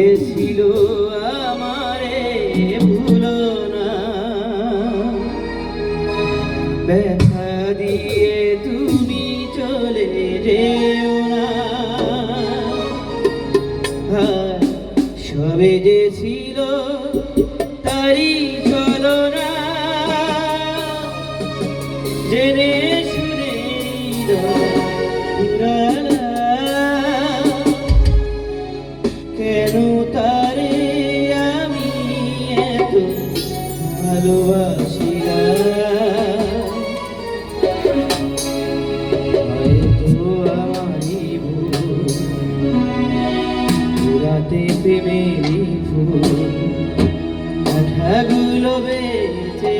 ছিল। ভালোবাসিলাম। হয়তো আমারই ভুল পুরাতে প্রেমেরই ফুল কাঠাগুলো বেঁচে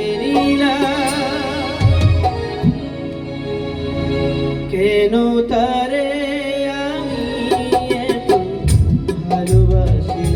কেন তারে আমি এত ভালোবাসিলাম